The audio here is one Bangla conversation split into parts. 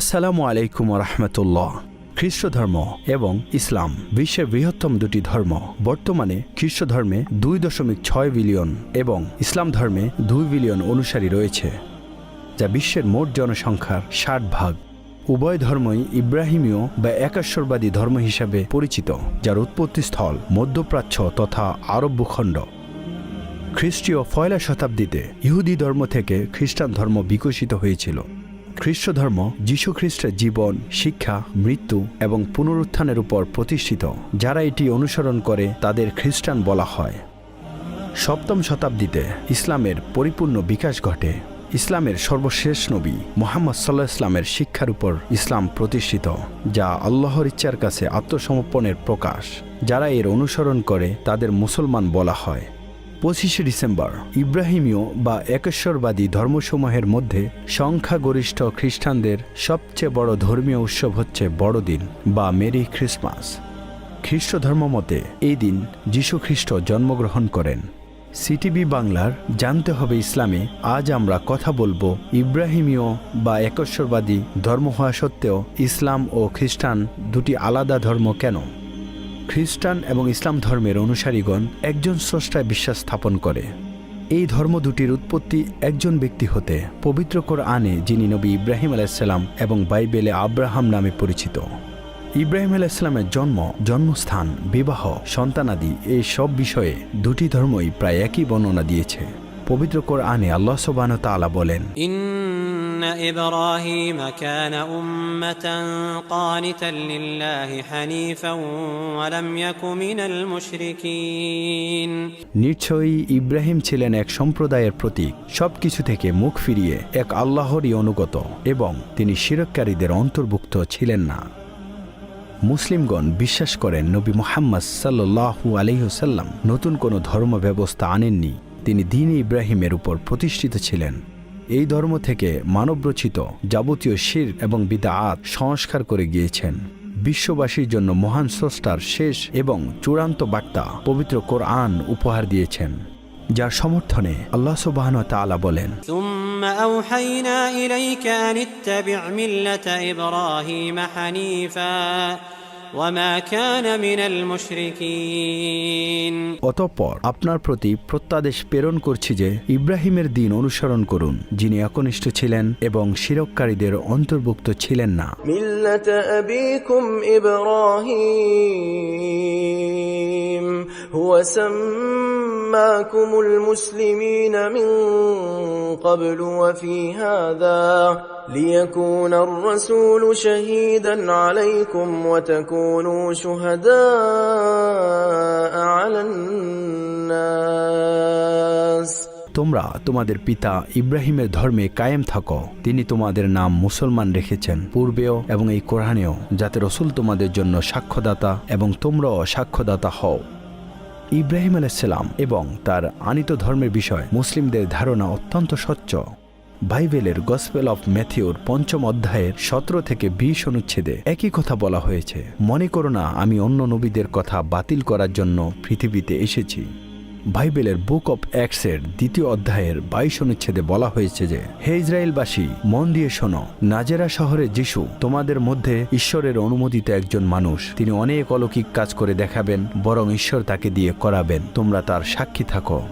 আসসালামু আলাইকুম রহমতুল্লাহ। খ্রিস্ট ধর্ম এবং ইসলাম বিশ্বের বৃহত্তম দুটি ধর্ম। বর্তমানে খ্রিস্ট ধর্মে দুই দশমিক ছয় বিলিয়ন এবং ইসলাম ধর্মে দুই বিলিয়ন অনুসারী রয়েছে, যা বিশ্বের মোট জনসংখ্যার ষাট ভাগ। উভয় ধর্মই ইব্রাহিমীয় বা একাশ্বরবাদী ধর্ম হিসাবে পরিচিত, যার উৎপত্তিস্থল মধ্যপ্রাচ্য তথা আরব ভূখণ্ড। খ্রিস্টীয় পয়লা শতাব্দীতে ইহুদি ধর্ম থেকে খ্রিস্টান ধর্ম বিকশিত হয়েছিল। খ্রিস্ট ধর্ম যীশু খ্রিস্টের জীবন, শিক্ষা, মৃত্যু এবং পুনরুত্থানের উপর প্রতিষ্ঠিত। যারা এটি অনুসরণ করে, তাদের খ্রিস্টান বলা হয়। সপ্তম শতাব্দীতে ইসলামের পরিপূর্ণ বিকাশ ঘটে। ইসলামের সর্বশেষ নবী মোহাম্মদ সাল্লাহ ইসলামের শিক্ষার উপর ইসলাম প্রতিষ্ঠিত, যা আল্লাহর ইচ্ছার কাছে আত্মসমর্পণের প্রকাশ। যারা এর অনুসরণ করে, তাদের মুসলমান বলা হয়। পঁচিশে ডিসেম্বর, ইব্রাহিমীয় বা একেশ্বরবাদী ধর্মসমূহের মধ্যে সংখ্যাগরিষ্ঠ খ্রিস্টানদের সবচেয়ে বড় ধর্মীয় উৎসব হচ্ছে বড়দিন বা মেরি খ্রিসমাস খ্রিস্ট ধর্মমতে এই দিন যীশু খ্রিস্ট জন্মগ্রহণ করেন। সিটিভি বাংলার জানতে হবে ইসলামে আজ আমরা কথা বলব ইব্রাহিমীয় বা একশ্বরবাদী ধর্ম হওয়া সত্ত্বেও ইসলাম ও খ্রিস্টান দুটি আলাদা ধর্ম কেন? খ্রিস্টান এবং ইসলাম ধর্মের অনুসারীগণ একজন স্রষ্টায় বিশ্বাস স্থাপন করে। এই ধর্ম দুটির উৎপত্তি একজন ব্যক্তি হতে পবিত্র আনে যিনি নবী ইব্রাহিম আলাইসাল্লাম এবং বাইবেলে আব্রাহাম নামে পরিচিত। ইব্রাহিম আলাইসাল্লামের জন্ম, জন্মস্থান, বিবাহ সন্তানাদি এই সব বিষয়ে দুটি ধর্মই প্রায় একই বর্ণনা দিয়েছে। পবিত্র আনে আল্লাহ সোবান তালা বলেন إبراهيم كان أمة قانتا لله حنيفا ولم يك من المشركين নিশ্চয়ই ইব্রাহিম ছিলেন এক সম্প্রদায়ের প্রতীক সবকিছু থেকে মুখ ফিরিয়ে এক আল্লাহরই অনুগত এবং তিনি শিরককারীদের অন্তর্ভুক্ত ছিলেন না মুসলিমগণ বিশ্বাস করেন নবী মোহাম্মদ সাল্লু আলহিহসাল্লাম নতুন কোনো ধর্ম ব্যবস্থা আনেননি তিনি দিন ইব্রাহিমের উপর প্রতিষ্ঠিত ছিলেন এই ধর্ম থেকে মানবরচিত যাবতীয় শির এবং বিদাআত সংস্কার করে গিয়েছেন। বিশ্ববাসীর জন্য মহান স্রষ্টার শেষ এবং চূড়ান্ত বার্তা পবিত্র কোরআন উপহার দিয়েছেন, যার সমর্থনে আল্লাহ সুবাহন তালা বলেন, ثم أوحينا إليك أن اتبع ملة إبراهيم حنيفا وما كان من المشركين অতঃপর আপনার প্রতি প্রত্যাদেশ প্রেরণ করছি যে ইব্রাহিমের দিন অনুসরণ করুন যিনি একনিষ্ঠ ছিলেন এবং শিরককারীদের অন্তর্ভুক্ত ছিলেন না ملة أبيكم إبراهيم هو سماكم المسلمين من قبل وفي هذا ليكون الرسول شهيدا عليكم وتكونوا شهداء على الناس তোমরা তোমাদের পিতা ইব্রাহিমের ধর্মে কায়েম থাকো তিনি তোমাদের নাম মুসলমান রেখেছেন পূর্বেও এবং এই কোরআনেও যাতে রসুল তোমাদের জন্য সাক্ষ্যদাতা এবং তোমরাও সাক্ষ্যদাতা হও ইব্রাহিম আলাইসাল্লাম এবং তার আনিত ধর্মের বিষয় মুসলিমদের ধারণা অত্যন্ত স্বচ্ছ বাইবেলের গসপেল অফ ম্যাথিওর পঞ্চম অধ্যায়ের সতেরো থেকে বিশ অনুচ্ছেদে একই কথা বলা হয়েছে, মনে করো না, আমি অন্য নবীদের কথা বাতিল করার জন্য পৃথিবীতে এসেছি। বাইবেলের বুক অব অ্যাক্সের দ্বিতীয় অধ্যায়ের বাইশ অনুচ্ছেদে বলা হয়েছে যে, হে ইসরায়েলবাসী, মন দিয়ে শোনো, নাজেরা শহরে যিশু তোমাদের মধ্যে ঈশ্বরের অনুমোদিত একজন মানুষ। তিনি অনেক অলৌকিক কাজ করে দেখাবেন, বরং ঈশ্বর তাকে দিয়ে করাবেন। তোমরা তার সাক্ষী থাকো।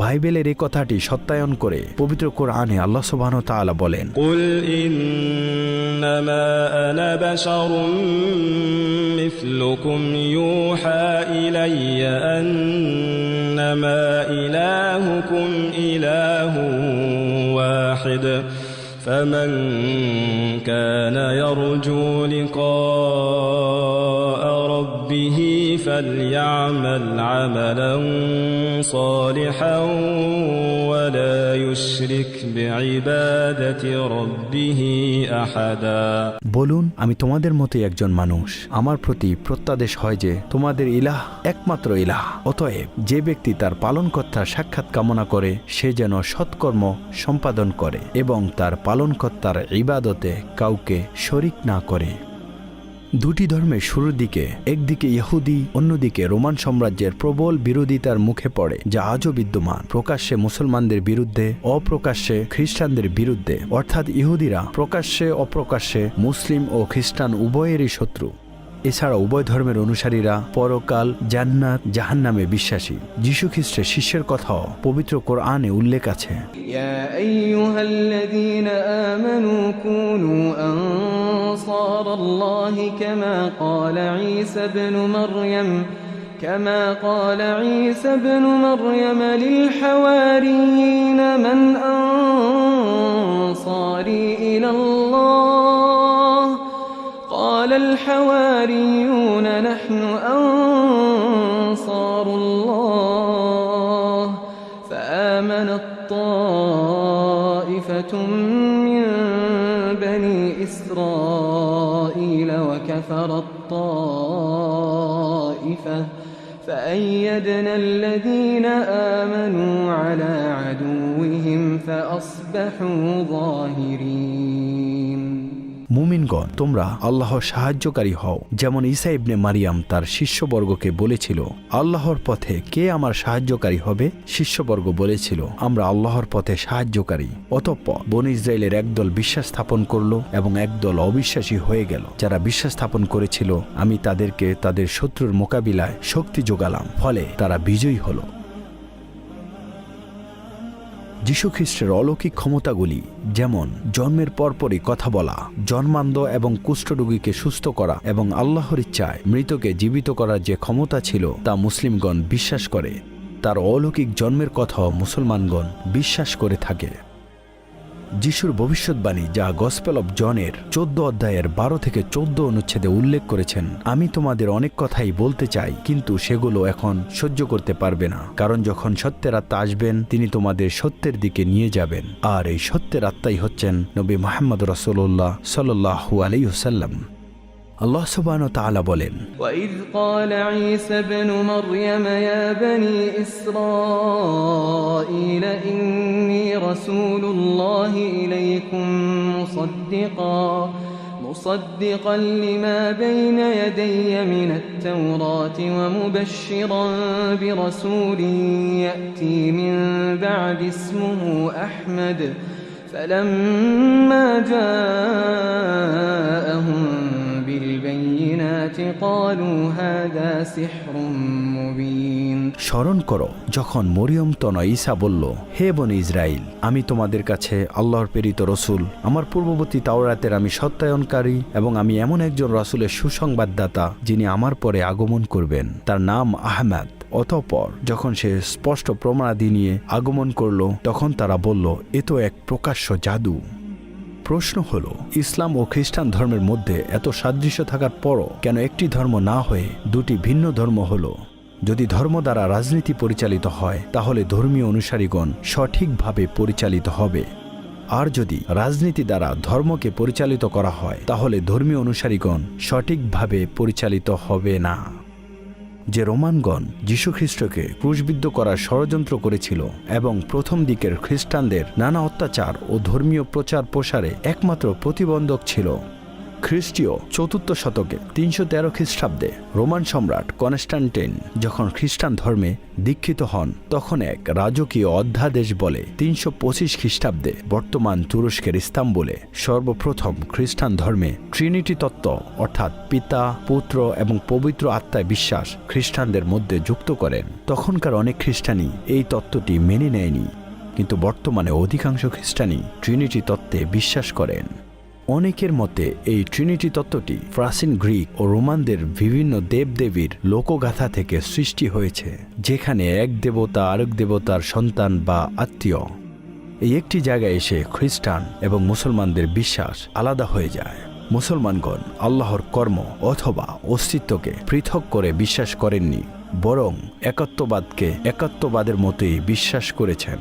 বাইবেলের এই কথাটি সত্যায়ন করে পবিত্র কোরআনে আল্লাহ সুবহান তাআলা বলেন قل إنما أنا بشر مثلكم يوحى إلي أنما إلهكم إله واحد فمن كان يرجو لقاء ربه فليعمل عملا صالحا ولا يشرك بعبادة ربه أحدا বলুন আমি তোমাদের মতোই একজন মানুষ আমার প্রতি প্রত্যাদেশ হয় যে তোমাদের ইলাহ একমাত্র ইলাহ অতএব যে ব্যক্তি তার পালনকর্তার সাক্ষাৎ কামনা করে সে যেন সৎকর্ম সম্পাদন করে এবং তার পালনকর্তার ইবাদতে কাউকে শরিক না করে দুটি ধর্মের শুরুর দিকে, একদিকে ইহুদি, অন্যদিকে রোমান সাম্রাজ্যের প্রবল বিরোধিতার মুখে পড়ে, যা আজও বিদ্যমান। প্রকাশ্যে মুসলমানদের বিরুদ্ধে, অপ্রকাশ্যে খ্রিস্টানদের বিরুদ্ধে। অর্থাৎ ইহুদিরা প্রকাশ্যে, অপ্রকাশ্যে মুসলিম ও খ্রিস্টান উভয়েরই শত্রু। এছাড়া উভয় ধর্মের অনুসারীরা পরকাল জান্নাত জাহান্নামে বিশ্বাসী যীশু খ্রিস্টের শিষ্যের কথাও পবিত্র কোরআনে উল্লেখ আছে يا أيها الذين آمنوا كونوا أنصار الله كما قال عيسى ابن مريم كما قال عيسى ابن مريم للحواريين من الحواريون نحن أنصار الله. فآمنت طائفة من بني إسرائيل وكفرت طائفة فأيدنا الذين آمنوا على عدوهم فأصبحوا ظاهرين. মুমিনগণ, তোমরা আল্লাহর সাহায্যকারী হও। যেমন ঈসা ইবনে মারিয়াম তার শিষ্যবর্গকে বলেছিল, আল্লাহর পথে কে আমার সাহায্যকারী হবে? শিষ্যবর্গ বলেছিল, আমরা আল্লাহর পথে সাহায্যকারী। অতঃপর বন ইসরায়েলের একদল বিশ্বাস স্থাপন করল এবং একদল অবিশ্বাসী হয়ে গেল। যারা বিশ্বাস স্থাপন করেছিল, আমি তাদেরকে তাদের শত্রুর মোকাবিলায় শক্তি যোগালাম। ফলে তারা বিজয়ী হলো। যীশুখ্রিস্টের অলৌকিক ক্ষমতাগুলি, যেমন জন্মের পরপরই কথা বলা, জন্মান্ধ এবং কুষ্ঠরোগীকে সুস্থ করা এবং আল্লাহর ইচ্ছায় মৃতকে জীবিত করার যে ক্ষমতা ছিল তা মুসলিমগণ বিশ্বাস করে, তার অলৌকিক জন্মের কথাও মুসলমানগণ বিশ্বাস করে থাকে। যিশুর ভবিষ্যৎবাণী যা গসপেল অব জনের চোদ্দ অধ্যায়ের বারো থেকে চোদ্দ অনুচ্ছেদে উল্লেখ করেছেন, আমি তোমাদের অনেক কথাই বলতে চাই, কিন্তু সেগুলো এখন সহ্য করতে পারবে না। কারণ যখন সত্যের আত্মা আসবেন, তিনি তোমাদের সত্যের দিকে নিয়ে যাবেন। আর এই সত্যের আত্মাই হচ্ছেন নবী মোহাম্মদ রসোল্লাহ সাল্লাহু আলাইসাল্লাম আল্লাহ সুবান তাআলা বলেন وإذ قال عيسى ابن مريم يا بني إسرائيل إني رسول الله إليكم مصدقا مصدقا لما بين يدي من التوراة ومبشرا برسول يأتي من بعد اسمه أحمد فلما جاءهم স্মরণ করো, যখন মরিয়ম তনয় ঈসা বলল, হে বন ইসরায়েল আমি তোমাদের কাছে আল্লাহর প্রেরিত রসুল। আমার পূর্ববর্তী তাওরাতের আমি সত্যায়নকারী এবং আমি এমন একজন রসুলের সুসংবাদদাতা, যিনি আমার পরে আগমন করবেন। তার নাম আহমেদ অতঃপর যখন সে স্পষ্ট প্রমাণাদি নিয়ে আগমন করল, তখন তারা বলল, এ তো এক প্রকাশ্য জাদু। প্রশ্ন হল, ইসলাম ও খ্রিস্টান ধর্মের মধ্যে এত সাদৃশ্য থাকার পরও কেন একটি ধর্ম না হয়ে দুটি ভিন্ন ধর্ম হল? যদি ধর্ম দ্বারা রাজনীতি পরিচালিত হয়, তাহলে ধর্মীয় অনুসারীগণ সঠিকভাবে পরিচালিত হবে। আর যদি রাজনীতি দ্বারা ধর্মকে পরিচালিত করা হয়, তাহলে ধর্মীয় অনুসারীগণ সঠিকভাবে পরিচালিত হবে না। যে রোমানগণ যীশুখ্রিস্টকে ক্রুশবিদ্ধ করার ষড়যন্ত্র করেছিল এবং প্রথম দিকের খ্রিস্টানদের নানা অত্যাচার ও ধর্মীয় প্রচার প্রসারে একমাত্র প্রতিবন্ধক ছিল। খ্রিস্টীয় চতুর্থ শতকে তিনশো তেরো খ্রিস্টাব্দে রোমান সম্রাট কনস্টান্টাইন যখন খ্রিস্টান ধর্মে দীক্ষিত হন, তখন এক রাজকীয় অধ্যাদেশ বলে তিনশো পঁচিশ খ্রিস্টাব্দে বর্তমান তুরস্কের ইস্তাম্বুলে সর্বপ্রথম খ্রিস্টান ধর্মে ট্রিনিটি তত্ত্ব, অর্থাৎ পিতা, পুত্র এবং পবিত্র আত্মায় বিশ্বাস খ্রিস্টানদের মধ্যে যুক্ত করেন। তখনকার অনেক খ্রিস্টানই এই তত্ত্বটি মেনে নেয়নি, কিন্তু বর্তমানে অধিকাংশ খ্রিস্টানই ট্রিনিটি তত্ত্বে বিশ্বাস করেন। অনেকের মতে এই ট্রিনিটি তত্ত্বটি প্রাচীন গ্রিক ও রোমানদের বিভিন্ন দেবদেবীর লোকগাথা থেকে সৃষ্টি হয়েছে, যেখানে এক দেবতা আরেক দেবতার সন্তান বা আত্মীয়। এই একটি জায়গায় এসে খ্রিস্টান এবং মুসলমানদের বিশ্বাস আলাদা হয়ে যায়। মুসলমানগণ আল্লাহর কর্ম অথবা অস্তিত্বকে পৃথক করে বিশ্বাস করেননি, বরং একত্ববাদকে একত্ববাদের মতোই বিশ্বাস করেছেন।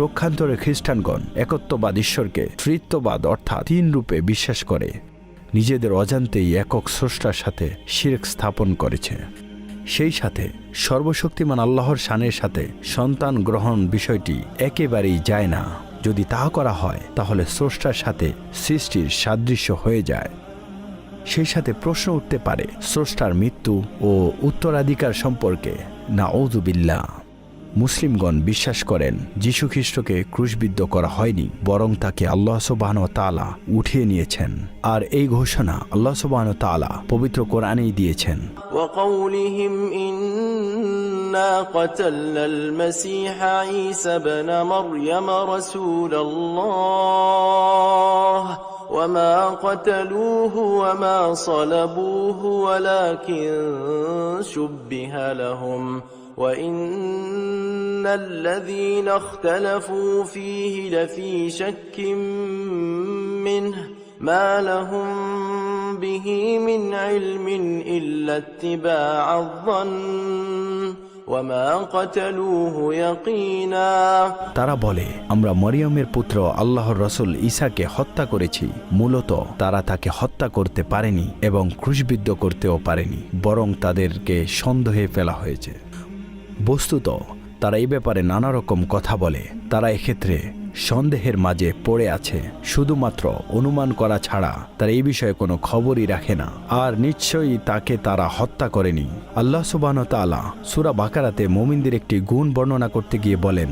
প্রক্ষান্তরে খ্রিস্টানগণ একত্ববাদ ঈশ্বরকে তৃত্ববাদ অর্থাৎ তিন রূপে বিশ্বাস করে। নিজেদের অজান্তেই একক স্রষ্টার সাথে শিরক স্থাপন করেছে। সেই সাথে সর্বশক্তিমান আল্লাহর শানের সাথে সন্তান গ্রহণ বিষয়টি একেবারেই যায় না। যদি তা করা হয়, তাহলে স্রষ্টার সাথে সৃষ্টির সাদৃশ্য হয়ে যায়। সেই সাথে প্রশ্ন উঠতে পারে, স্রষ্টার মৃত্যু ও উত্তরাধিকার সম্পর্কে। না ঔদুবিল্লা মুসলিমগণ বিশ্বাস করেন যীশু খ্রিস্টকে ক্রুশবিদ্ধ করা হয়নি বরং তাকে আল্লাহ সুবাহন তালা উঠিয়ে নিয়েছেন আর এই ঘোষণা আল্লাহ সুবাহন তালা পবিত্র কোরআনেই দিয়েছেন وقولهم إنا قتلنا المسيح عيسى بن مريم رسول الله وما قتلوه وما صلبوه ولكن شبه لهم وإن الذين اختلفوا فيه لفي شك منه ما لهم به من علم إلا اتباع الظن وما قتلوه يقينا তারা বলে আমরা মরিয়মের পুত্র আল্লাহর রসুল ঈসাকে হত্যা করেছি মূলত তারা তাকে হত্যা করতে পারেনি এবং ক্রুশবিদ্ধ করতেও পারেনি বরং তাদেরকে সন্দেহে ফেলা হয়েছে বস্তুত তারা এই ব্যাপারে নানা রকম কথা বলে। তারা এক্ষেত্রে সন্দেহের মাঝে পড়ে আছে। শুধুমাত্র অনুমান করা ছাড়া তারা এই বিষয়ে কোনো খবরই রাখে না। আর নিশ্চয়ই তাকে তারা হত্যা করেনি। আল্লাহ সুবান তালা সুরা বাকারাতে মোমিনদের একটি গুণ বর্ণনা করতে গিয়ে বলেন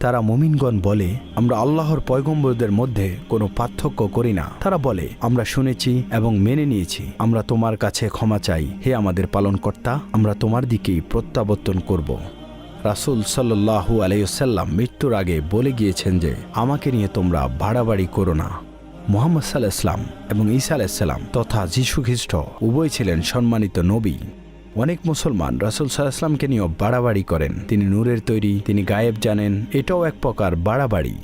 তারা মুমিনগণ বলে, আমরা আল্লাহর পয়গম্বরদের মধ্যে কোনো পার্থক্য করি না। তারা বলে, আমরা শুনেছি এবং মেনে নিয়েছি। আমরা তোমার কাছে ক্ষমা চাই। হে আমাদের পালনকর্তা, আমরা তোমার দিকেই প্রত্যাবর্তন করব। রাসুল সাল্লু আলাইসাল্লাম মৃত্যুর আগে বলে গিয়েছেন যে, আমাকে নিয়ে তোমরা ভাড়াবাড়ি করো না। মোহাম্মদ সাল্লাহ ইসলাম এবং ঈসা আলাইসাল্লাম তথা যীশু খ্রিস্ট উভয় ছিলেন সম্মানিত নবী। অনেক মুসলমান রাসুল সাল্লাহামকে নিয়েও বাড়াবাড়ি করেন। তিনি নূরের তৈরি, তিনি গায়েব জানেন, এটাও এক প্রকার বাড়াবাড়ি।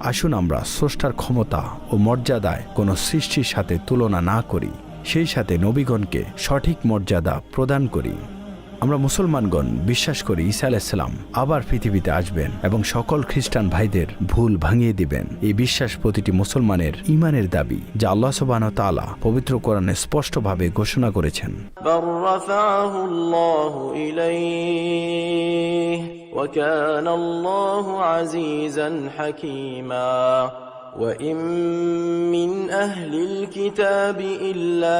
আসুন আমরা স্রষ্টার ক্ষমতা ও মর্যাদায় কোনো সৃষ্টির সাথে তুলনা না করি, সেই সাথে নবীগণকে সঠিক মর্যাদা প্রদান করি। আমরা মুসলমানগণ বিশ্বাস করি ঈসা আলাইসাল্লাম আবার পৃথিবীতে আসবেন এবং সকল খ্রিস্টান ভাইদের ভুল ভাঙিয়ে দিবেন এই বিশ্বাস প্রতিটি মুসলমানের ইমানের দাবি যা আল্লাহ সুবাহ তালা পবিত্র কোরআনে স্পষ্টভাবে ঘোষণা করেছেন بل رفعه الله إليه وكان الله عزيزا حكيما وإن من أهل الكتاب إلا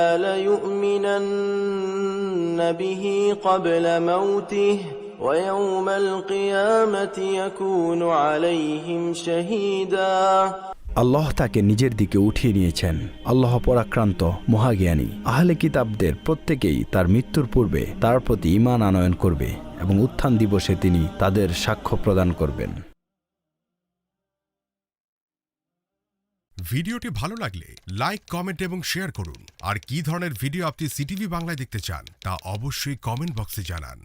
ليؤمنن به قبل موته ويوم القيامة يكون عليهم شهيدا আল্লাহ তাকে নিজের দিকে উঠিয়ে নিয়েছেন আল্লাহ পরাক্রান্ত মহাজ্ঞানী আহলে কিতাবদের প্রত্যেকেই তার মৃত্যুর পূর্বে তার প্রতি ইমান আনয়ন করবে এবং উত্থান দিবসে তিনি তাদের সাক্ষ্য প্রদান করবেন ভিডিওটি ভালো লাগলে লাইক, কমেন্ট এবং শেয়ার করুন। আর কি ধরনের ভিডিও আপনি সিটিভি বাংলায় দেখতে চান তা অবশ্যই কমেন্ট বক্সে জানান।